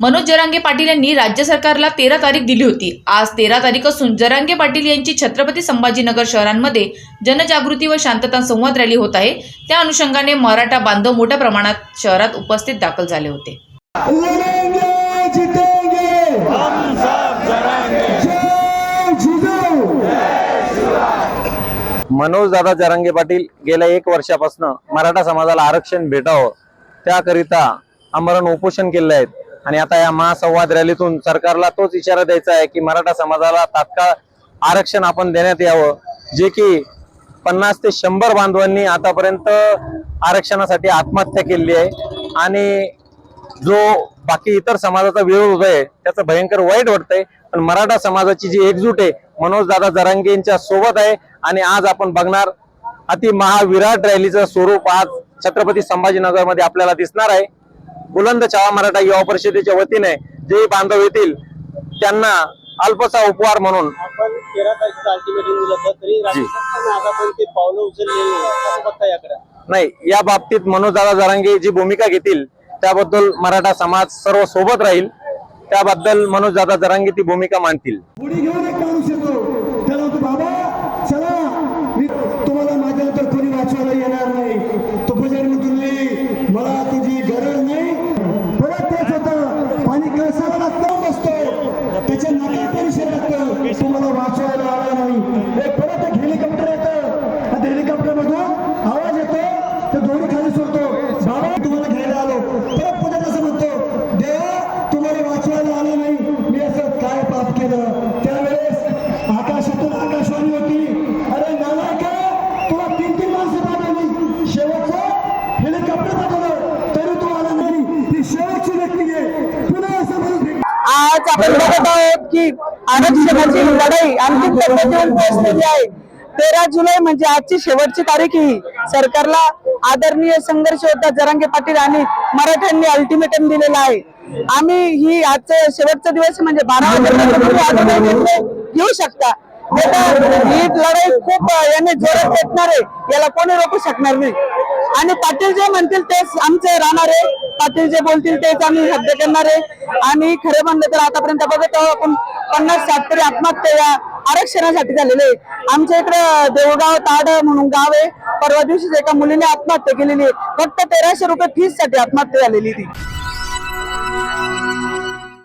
मनोज जरांगे पाटील यांनी राज्य सरकारला तेरा तारीख दिली होती. आज तेरा तारीख असून जरांगे पाटील यांची छत्रपती संभाजीनगर शहरांमध्ये जनजागृती व शांतता संवाद रॅली होत आहे. त्या अनुषंगाने मराठा बांधव मोठ्या प्रमाणात शहरात उपस्थित दाखल झाले होते. मनोज दादा जरांगे पाटील गेल्या एक वर्षापासून मराठा समाजाला आरक्षण भेटावं त्याकरिता आमरण उपोषण केले आहेत आणि आता या महासंवाद रॅलीतून सरकारला तोच इशारा द्यायचा आहे की मराठा समाजाला तात्काळ आरक्षण आपण देण्यात यावं जे की पन्नास ते शंभर बांधवांनी आतापर्यंत आरक्षणासाठी आत्महत्या केली आहे. आणि जो बाकी इतर समाजाचा विरोध होत आहे त्याचं भयंकर वाईट वाटतंय. पण मराठा समाजाची जी एकजूट आहे मनोज दादा जरांगे यांच्या सोबत आहे. आणि आज आपण बघणार अति महाविराट रॅलीचं स्वरूप आज छत्रपती संभाजीनगरमध्ये आपल्याला दिसणार आहे. बुलंद छावा मराठा युवा परिषदेच्या वतीने जे बांधव येतील त्यांना अल्पसा उपहार म्हणून नाही. या बाबतीत मनोज दादा जरांगे जी भूमिका घेतील त्याबद्दल मराठा समाज सर्व सोबत राहील. त्याबद्दल मनोज दादा जरांगे ती भूमिका मांडतील. आपण बघत आहोत की आरक्षणाची लढाई अंतिम टप्प्यात पोहोचलेली आहे. तेरा जुलै म्हणजे आजची शेवटची तारीख ही. सरकारला आदरणीय संघर्ष होता जरांगे पाटील आणि मराठ्यांनी अल्टिमेटम दिलेला आहे. आम्ही ही आजचं शेवटचा दिवस म्हणजे बारा वाजेपर्यंत घेऊ शकता. ही लढाई खूप याने जोरात पेटणार आहे. याला कोणी रोखू शकणार नाही. आणि पाटील जे म्हणतील तेच आमचे राहणार आहे पाटील जे बोलतील तेच आम्ही हद्द करणार आहे. आणि खरं म्हणलं तर आतापर्यंत बघत आपण पन्नास साठ तरी आत्महत्या या आरक्षणासाठी झालेले आहे आमच्या इकडे देवगाव ताड म्हणून गाव आहे. परवा दिवशीच एका मुलीने आत्महत्या केलेली आहे. फक्त तेराशे रुपये फीससाठी आत्महत्या झालेली ती.